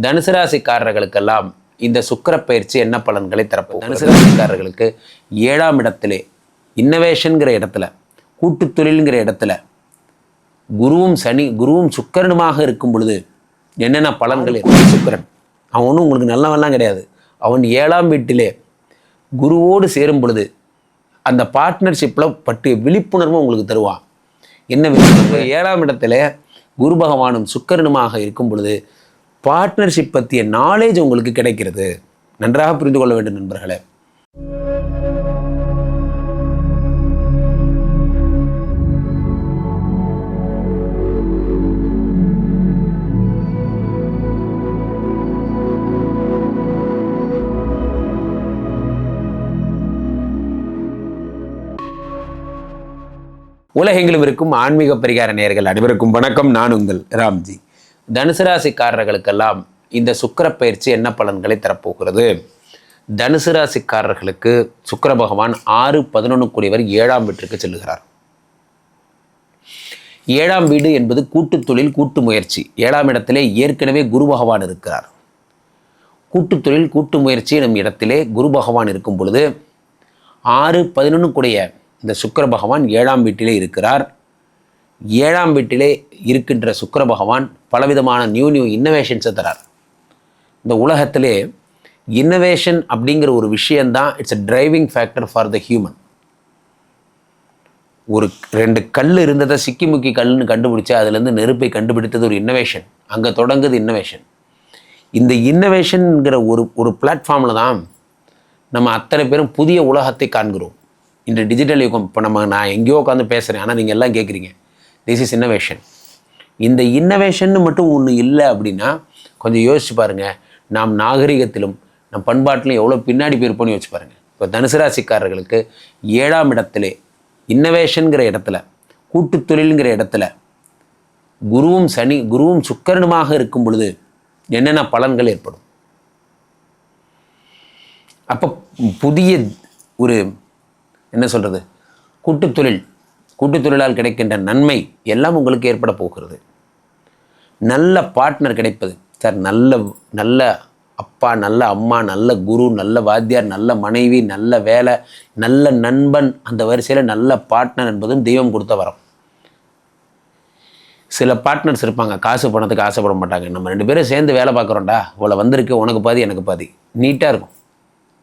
தனுசு ராசிக்காரர்களுக்கெல்லாம் இந்த சுக்கிர பயிற்சி என்ன பலன்களை தரப்போம் தனுசு ராசிக்காரர்களுக்கு ஏழாம் இடத்திலே இன்னோவேஷன்கிற இடத்துல கூட்டு தொழில்ங்கிற இடத்துல குருவும் சனி குருவும் சுக்கரனுமாக இருக்கும் பொழுது என்னென்ன பலன்கள் இருக்கு? சுக்கிரன். அவன் ஒன்றும் உங்களுக்கு நல்லவெல்லாம் கிடையாது. அவன் ஏழாம் வீட்டிலே குருவோடு சேரும் பொழுது அந்த பார்ட்னர்ஷிப்பில் பற்றிய விழிப்புணர்வு உங்களுக்கு தருவான். என்ன விழிப்புணர்வு? ஏழாம் இடத்துல குரு பகவானும் சுக்கரனுமாக இருக்கும் பொழுது பார்ட்னர்ஷிப் பற்றிய நாலேஜ் உங்களுக்கு கிடைக்கிறது. நன்றாக புரிந்து கொள்ள வேண்டும் நண்பர்களே. உலகெங்கிலும் இருக்கும் ஆன்மீக பரிகார நேயர்கள் அனைவருக்கும் வணக்கம். நான் உங்கள் ராம்ஜி. தனுசு ராசிக்காரர்களுக்கெல்லாம் இந்த சுக்கிர பயிற்சி என்ன பலன்களை தரப்போகிறது? தனுசு ராசிக்காரர்களுக்கு சுக்கர பகவான் ஆறு பதினொன்று கூடியவர் ஏழாம் வீட்டிற்கு செல்லுகிறார். ஏழாம் வீடு என்பது கூட்டு தொழில் கூட்டு முயற்சி. ஏழாம் இடத்திலே ஏற்கனவே குரு பகவான் இருக்கிறார். கூட்டு தொழில் கூட்டு முயற்சி எனும் இடத்திலே குரு பகவான் இருக்கும் பொழுது ஆறு பதினொன்று கூடிய இந்த சுக்கர பகவான் ஏழாம் வீட்டிலே இருக்கிறார். ஏழாம் வீட்டிலே இருக்கின்ற சுக்கர பகவான் பலவிதமான நியூ நியூ இன்னோவேஷன்ஸை தரார். இந்த உலகத்திலே இன்னோவேஷன் அப்படிங்கிற ஒரு விஷயந்தான் it's a driving factor for the human ஒரு ரெண்டு கல் இருந்ததை சிக்கி முக்கி கல்லுன்னு கண்டுபிடிச்சு அதுலேருந்து நெருப்பை கண்டுபிடித்தது ஒரு இன்னோவேஷன் அங்கே தொடங்குது இன்னோவேஷன் இந்த இன்னோவேஷனுங்கிற ஒரு ஒரு பிளாட்ஃபார்மில் தான் நம்ம அத்தனை பேரும் புதிய உலகத்தை காண்கிறோம். இந்த டிஜிட்டல் யுகம் இப்போ நம்ம நான் எங்கேயோ உட்காந்து பேசுகிறேன் ஆனால் நீங்கள் எல்லாம் கேட்குறீங்க. திஸ் இஸ் இன்னோவேஷன் இந்த இன்னோவேஷன் மட்டும் ஒன்று இல்லை அப்படின்னா கொஞ்சம் யோசிச்சு பாருங்கள் நாம் நாகரிகத்திலும் நம் பண்பாட்டிலும் எவ்வளோ பின்னாடி போயிருப்போம்னு யோசிச்சு பாருங்கள் இப்போ தனுசு ராசிக்காரர்களுக்கு ஏழாம் இடத்திலே இன்னோவேஷனுங்கிற இடத்துல கூட்டு தொழிலுங்கிற இடத்துல குருவும் சனி குருவும் சுக்கரனுமாக இருக்கும் பொழுது என்னென்ன பலன்கள் ஏற்படும்? அப்போ புதிய ஒரு என்ன சொல்கிறது கூட்டு தொழில் கூட்டுத் தொழிலால் கிடைக்கின்ற நன்மை எல்லாம் உங்களுக்கு ஏற்பட போகிறது. நல்ல பார்ட்னர் கிடைப்பது. சார் நல்ல நல்ல அப்பா நல்ல அம்மா நல்ல குரு நல்ல வாத்தியார் நல்ல மனைவி நல்ல வேலை நல்ல நண்பன் அந்த வரிசையில் நல்ல பார்ட்னர் என்பதும் தெய்வம் கொடுத்த வரம். சில பார்ட்னர்ஸ் இருப்பாங்க. காசு பணத்துக்கு ஆசைப்பட மாட்டாங்க. நம்ம ரெண்டு பேரும் சேர்ந்து வேலை பார்க்குறோம்டா. இவ்வளோ வந்திருக்கு உனக்கு பாதி எனக்கு பாதி. நீட்டாக இருக்கும்.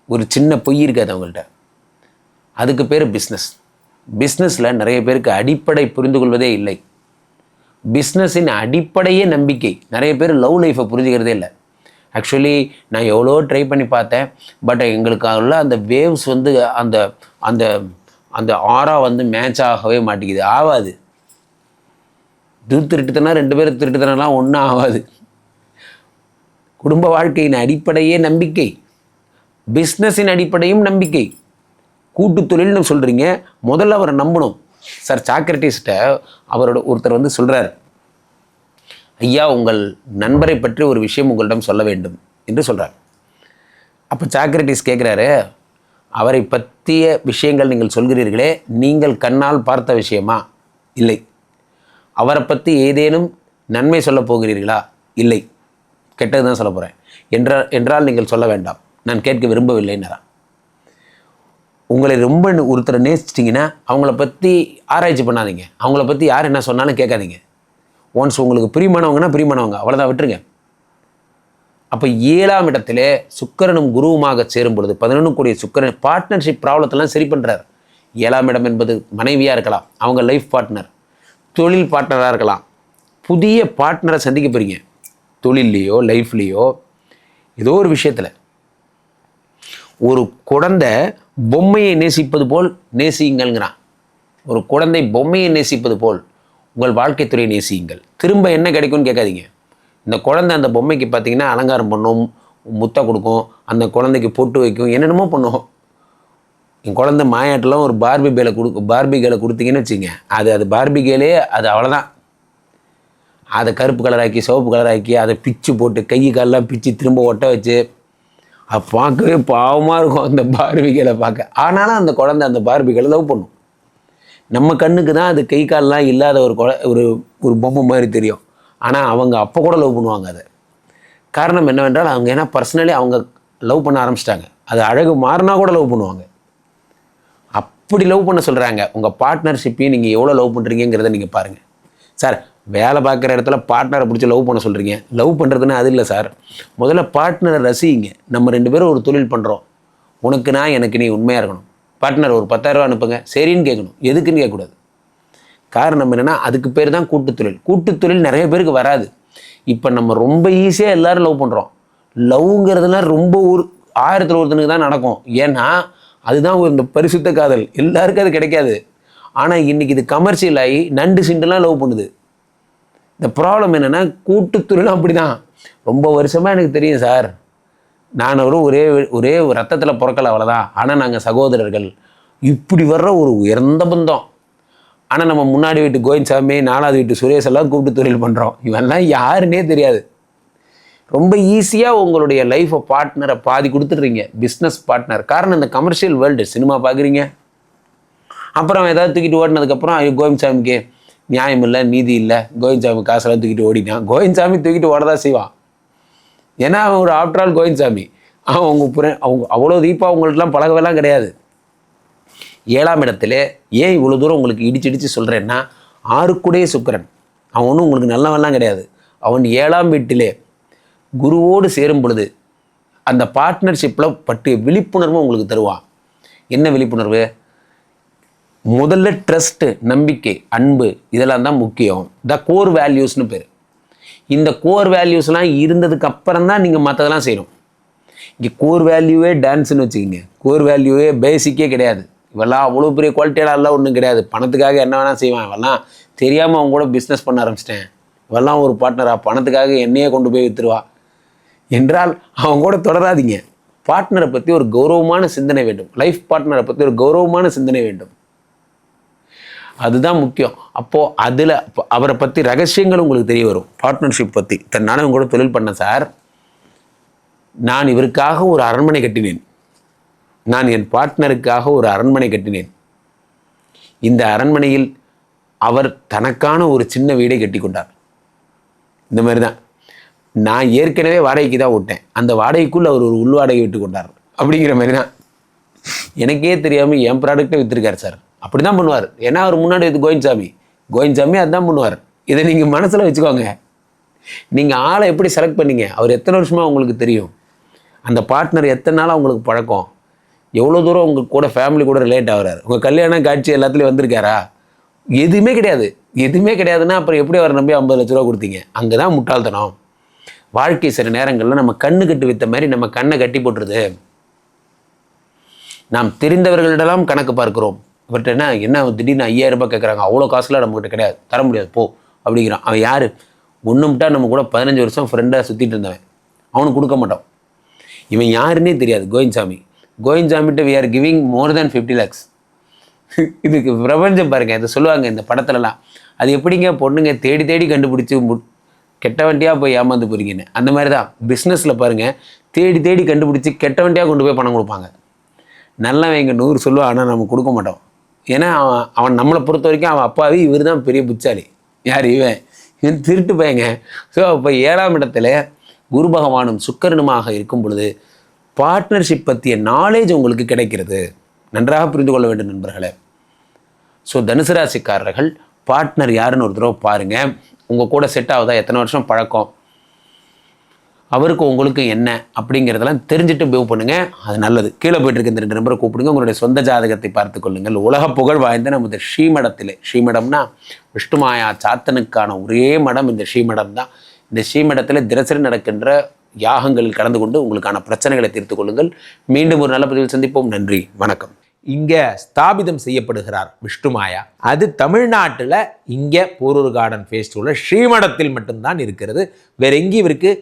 ஒரு சின்ன பொய் இருக்காது அவங்கள்ட்ட. அதுக்கு பேர் பிஸ்னஸ் பிஸ்னஸில் நிறைய பேருக்கு அடிப்படை புரிந்து கொள்வதே இல்லை. பிஸ்னஸின் அடிப்படையே நம்பிக்கை. நிறைய பேர் லவ் லைஃப்பை புரிஞ்சுக்கிறதே இல்லை. ஆக்சுவலி நான் எவ்வளோ ட்ரை பண்ணி பார்த்தேன். பட் எங்களுக்கு அந்த வேவ்ஸ் வந்து அந்த அந்த அந்த ஆரா வந்து மேட்ச் ஆகவே மாட்டேங்குது. ஆகாது. இது திருட்டுத்தனா ரெண்டு பேரும் திருட்டுத்தனம்லாம் ஒன்றும் ஆகாது. குடும்ப வாழ்க்கையின் அடிப்படையே நம்பிக்கை. பிஸ்னஸின் அடிப்படையும் நம்பிக்கை. கூட்டு தொழில்னு சொல்கிறீங்க முதல்ல அவரை நம்பணும். சார் சாக்ரட்டிஸ்ட்ட அவரோட ஒருத்தர் வந்து சொல்கிறார் ஐயா உங்கள் நண்பரை பற்றி ஒரு விஷயம் உங்களிடம் சொல்ல வேண்டும் என்று சொல்கிறார் அப்போ சாக்ரட்டிஸ் கேட்குறாரு அவரை பற்றிய விஷயங்கள் நீங்கள் சொல்கிறீர்களே நீங்கள் கண்ணால் பார்த்த விஷயமா? இல்லை. அவரை பற்றி ஏதேனும் நன்மை சொல்லப் போகிறீர்களா? இல்லை. கெட்டது தான் சொல்ல போகிறேன் என்றால் என்றால் நீங்கள் சொல்ல வேண்டாம். நான் கேட்க விரும்பவில்லைன்னு உங்களை ரொம்ப ஒருத்தரை நேசிச்சிட்டிங்கன்னா அவங்கள பற்றி ஆராய்ச்சி பண்ணாதீங்க. அவங்கள பற்றி யார் என்ன சொன்னாலும் கேட்காதீங்க. ஒன்ஸ் உங்களுக்கு பிரியமானவங்கன்னா பிரியமானவங்க. அவ்வளோதான் விட்டுருங்க. அப்போ ஏழாம் இடத்துல சுக்கரனும் குருவுமாக சேரும் பொழுது பதினொன்று கூடிய சுக்கரன் பார்ட்னர்ஷிப் ப்ராப்ளத்தெல்லாம் சரி பண்ணுறார் ஏழாம் இடம் என்பது மனைவியாக இருக்கலாம் அவங்க லைஃப் பார்ட்னர் தொழில் பார்ட்னராக இருக்கலாம். புதிய பார்ட்னரை சந்திக்க போகிறீங்க தொழில்லையோ லைஃப்லேயோ ஏதோ ஒரு விஷயத்தில். ஒரு குழந்தை பொம்மையை நேசிப்பது போல் நேசியுங்கள்ங்கிறான். ஒரு குழந்தை பொம்மையை நேசிப்பது போல் உங்கள் வாழ்க்கை துறையை நேசியுங்கள். திரும்ப என்ன கிடைக்கும்னு கேட்காதீங்க. இந்த குழந்தை அந்த பொம்மைக்கு பார்த்தீங்கன்னா அலங்காரம் பண்ணும் முத்தை கொடுக்கும் அந்த குழந்தைக்கு பொட்டு வைக்கும் என்னென்னமோ பண்ணும். என் குழந்தை மாயாட்டெலாம் ஒரு பார்பி பேலை கொடு பார்பி கேலை கொடுத்தீங்கன்னு வச்சுங்க அது அது பார்பி கேலே அது அவ்வளோதான். அதை கருப்பு கலராக்கி சிவப்பு கலராக்கி அதை பிச்சு போட்டு கை கால்லாம் பிச்சு திரும்ப ஒட்ட வச்சு அது பார்க்கவே பாவமாக இருக்கும் அந்த பார்பிகளை பார்க்க. ஆனாலும் அந்த குழந்தை அந்த பார்பிகளை லவ் பண்ணும். நம்ம கண்ணுக்கு தான் அது கை கால்லாம் இல்லாத ஒரு குழ ஒரு ஒரு பொம்மை மாதிரி தெரியும். ஆனால் அவங்க அப்போ கூட லவ் பண்ணுவாங்க அதை. காரணம் என்னவென்றால் அவங்க ஏன்னா பர்சனலி அவங்க லவ் பண்ண ஆரம்பிச்சிட்டாங்க. அது அழகு மாறினா கூட லவ் பண்ணுவாங்க. அப்படி லவ் பண்ண சொல்கிறாங்க உங்கள் பார்ட்னர்ஷிப்பையும் நீங்கள் எவ்வளோ லவ் பண்ணுறீங்கிறத நீங்கள் பாருங்கள் சார் வேலை பார்க்குற இடத்துல பார்ட்னரை பிடிச்சி லவ் பண்ண சொல்கிறீங்க லவ் பண்ணுறதுன்னு அது இல்லை சார். முதல்ல பார்ட்னரை ரசிங்க. நம்ம ரெண்டு பேரும் ஒரு தொழில் பண்ணுறோம் உனக்கு நான் எனக்கு நீ உண்மையாக இருக்கணும். பார்ட்னர் ஒரு பத்தாயிரரூவா அனுப்புங்க. சரின்னு கேட்கணும். எதுக்குன்னு கேட்கக்கூடாது. காரணம் என்னென்னா அதுக்கு பேர் தான் கூட்டுத்தொழில். கூட்டுத்தொழில் தொழில் நிறைய பேருக்கு வராது. இப்போ நம்ம ரொம்ப ஈஸியாக எல்லாரும் லவ் பண்ணுறோம் லவ்ங்கிறதுலாம் ரொம்ப ஒரு ஆயிரத்தில் ஒருத்தனுக்கு தான் நடக்கும். ஏன்னா அதுதான் ஒரு இந்த பரிசுத்த காதல். எல்லாருக்கும் அது கிடைக்காது. ஆனால் இன்றைக்கி இது கமர்ஷியல் ஆகி நண்டு சிண்டுலாம் லவ் பண்ணுது. இந்த ப்ராப்ளம் என்னென்னா கூட்டுத்துறையிலும் அப்படி தான் ரொம்ப வருஷமாக எனக்கு தெரியும் சார். நான் அவரும் ஒரே ஒரே ரத்தத்தில் பிறக்கல அவ்வளோதான் ஆனால் நாங்கள் சகோதரர்கள். இப்படி வர்ற ஒரு உயர்ந்த பந்தம். ஆனால் நம்ம முன்னாடி வீட்டு கோவிந்த்சாமி நாலாவது வீட்டு சுரேஷ் எல்லாம் கூப்பிட்டு தொழில் பண்ணுறோம் இவெல்லாம் யாருன்னே தெரியாது. ரொம்ப ஈஸியாக உங்களுடைய லைஃப்பை பார்ட்னரை பாதி கொடுத்துட்றீங்க. பிஸ்னஸ் பார்ட்னர் காரணம் இந்த கமர்ஷியல் வேர்ல்டு சினிமா பார்க்குறீங்க அப்புறம் ஏதாவது தூக்கிட்டு ஓடினதுக்கப்புறம் ஐயோ நியாயம் இல்லை நீதி இல்லை. கோவிந்தாமி காசெல்லாம் தூக்கிட்டு ஓடிட்டான். கோவிந்த்சாமி தூக்கிட்டு ஓடதான் செய்வான். ஏன்னா அவன் ஒரு ஆஃப்டர் ஆல் கோவிந்தாமி அவன் அவங்க புற அவங்க அவ்வளோ தீப்பாக அவங்கள்ட்டலாம் பழகவெல்லாம் கிடையாது. ஏழாம் இடத்துல ஏன் இவ்வளோ தூரம் உங்களுக்கு இடிச்சு இடித்து சொல்கிறேன்னா ஆறுக்குடைய சுக்கரன். அவன் ஒன்றும் உங்களுக்கு நல்லவெல்லாம் கிடையாது. அவன் ஏழாம் வீட்டிலே குருவோடு சேரும் பொழுது அந்த பார்ட்னர்ஷிப்பில் பட்டு விழிப்புணர்வு உங்களுக்கு தருவான். என்ன விழிப்புணர்வு? முதல்ல ட்ரஸ்ட்டு நம்பிக்கை அன்பு இதெல்லாம் தான் முக்கியம். த கோர் வேல்யூஸ்னு பேர். இந்த கோர் வேல்யூஸ்லாம் இருந்ததுக்கு அப்புறம் தான் நீங்கள் மற்றதெல்லாம் செய்யணும். இங்கே கோர் வேல்யூவே டான்ஸ்னு வச்சுக்கிங்க. கோர் வேல்யூவே பேசிக்கே கிடையாது. இவெல்லாம் அவ்வளோ பெரிய குவாலிட்டியெல்லாம் எல்லாம் ஒன்றும் கிடையாது. பணத்துக்காக என்ன வேணால் செய்வான் இவெல்லாம். தெரியாமல் அவங்க கூட பிஸ்னஸ் பண்ண ஆரம்பிச்சிட்டேன். இவெல்லாம் ஒரு பார்ட்னரா பணத்துக்காக என்னையே கொண்டு போய் விற்றுருவா என்றால் அவங்க கூட தொடராதீங்க. பார்ட்னரை பற்றி ஒரு கௌரவமான சிந்தனை வேண்டும். லைஃப் பார்ட்னரை பற்றி ஒரு கௌரவமான சிந்தனை வேண்டும். அதுதான் முக்கியம். அப்போது அதில் அவரை பற்றி ரகசியங்கள் உங்களுக்கு தெரிய வரும். பார்ட்னர்ஷிப் பற்றி தன் நானும் கூட தொழில் பண்ணேன் சார். நான் இவருக்காக ஒரு அரண்மனை கட்டினேன். நான் என் பார்ட்னருக்காக ஒரு அரண்மனை கட்டினேன். இந்த அரண்மனையில் அவர் தனக்கான ஒரு சின்ன வீடை கட்டி கொண்டார் இந்த மாதிரி தான் நான் ஏற்கனவே வாடகைக்கு தான் விட்டேன் அந்த வாடகைக்குள்ள அவர் ஒரு உள் வாடகை விட்டு கொண்டார் அப்படிங்கிற மாதிரி தான் எனக்கே தெரியாமல் என் ப்ராடக்ட்டை விற்றுருக்கார் சார். அப்படி தான் பண்ணுவார். ஏன்னா அவர் முன்னாடி இது கோயின்சாமி. கோயின்சாமி அதுதான் பண்ணுவார். இதை நீங்கள் மனசில் வச்சுக்கோங்க. நீங்கள் ஆளை எப்படி செலக்ட் பண்ணீங்க? அவர் எத்தனை வருஷமாக உங்களுக்கு தெரியும்? அந்த பார்ட்னர் எத்தனை நாளாக உங்களுக்கு பழக்கம்? எவ்வளோ தூரம் உங்கள் கூட ஃபேமிலி கூட ரிலேட் ஆகிறார்? உங்கள் கல்யாண காட்சி எல்லாத்துலேயும் வந்திருக்காரா? எதுவுமே கிடையாது. எதுவுமே கிடையாதுன்னா அப்புறம் எப்படி அவர் நம்பி ஐம்பது லட்ச ரூபா கொடுத்தீங்க? அங்கே தான் முட்டாள்தனம். வாழ்க்கை சில நேரங்களில் நம்ம கண்ணு கட்டு வித்த மாதிரி நம்ம கண்ணை கட்டி போட்டுருது. நாம் தெரிந்தவர்களிடலாம் கணக்கு பார்க்கிறோம். பட் என்ன என்ன திடீர்னு ஐயாயிரம் ரூபாய் கேட்குறாங்க அவ்வளோ காசுலாம் நம்மக்கிட்ட கிடையாது. தர முடியாது. போ அப்படிங்கிறான். அவன் யார்? ஒன்றும்ட்டா நம்ம கூட பதினஞ்சு வருஷம் ஃப்ரெண்டாக சுற்றிட்டு இருந்தவன். அவனுக்கு கொடுக்க மாட்டான். இவன் யாருன்னே தெரியாது Govindsamy. கோவிந்த்சாமிட்ட we are giving more than fifty lakhs இதுக்கு பிரபஞ்சம் பாருங்க இதை சொல்லுவாங்க இந்த படத்துலலாம். அது எப்படிங்க பொண்ணுங்க தேடி தேடி கண்டுபிடிச்சி மு கெட்ட வண்டியாக போய் ஏமாந்து போகிறீங்கன்னு அந்த மாதிரி தான் பிஸ்னஸில் பாருங்கள் தேடி தேடி கண்டுபிடிச்சி கெட்ட வண்டியாக கொண்டு போய் பணம் கொடுப்பாங்க. நல்லவங்க நூறு சொல்லுவாள் ஆனால் நம்ம கொடுக்க மாட்டோம். ஏன்னா அவன் அவன் நம்மளை பொறுத்த வரைக்கும் அவன் அப்பாவி இவர் தான் பெரிய புச்சாலி. யார் இவன்? இவன் திருட்டு பையங்க. ஸோ அப்போ ஏழாம் இடத்துல குரு பகவானும் சுக்கரனுமாக இருக்கும் பொழுது பார்ட்னர்ஷிப் பற்றிய நாலேஜ் உங்களுக்கு கிடைக்கிறது. நன்றாக புரிந்து கொள்ள வேண்டும் நண்பர்களே. ஸோ தனுசு ராசிக்காரர்கள் பார்ட்னர் யாருன்னு ஒரு தடவை பாருங்கள் உங்கள் கூட செட் ஆகுதா? எத்தனை வருஷம் பழக்கம்? அவருக்கு உங்களுக்கு என்ன அப்படிங்கிறதெல்லாம் தெரிஞ்சுட்டு பிவ் பண்ணுங்கள் அது நல்லது. கீழே போயிட்டு இருக்க இந்த ரெண்டு நம்பரை கூப்பிடுங்க. உங்களுடைய சொந்த ஜாதகத்தை பார்த்து கொள்ளுங்கள். உலக புகழ் வாய்ந்த நமது ஸ்ரீமடத்திலே. ஸ்ரீமடம்னா விஷ்ணுமாயா சாத்தனுக்கான ஒரே மடம் இந்த ஸ்ரீமடம் தான். இந்த ஸ்ரீமடத்தில் தினசரி நடக்கின்ற யாகங்களில் கலந்து கொண்டு உங்களுக்கான பிரச்சனைகளை தீர்த்து கொள்ளுங்கள். மீண்டும் ஒரு நல்ல பதிவில் சந்திப்போம். நன்றி. வணக்கம். இங்கே ஸ்தாபிதம் செய்யப்படுகிறார் விஷ்ணுமாயா அது தமிழ்நாட்டில் இங்கே போரூர் கார்டன் ஃபேஸ்டிவலில் ஸ்ரீமடத்தில் மட்டும்தான் இருக்கிறது. வேற எங்கேயும் இருக்குது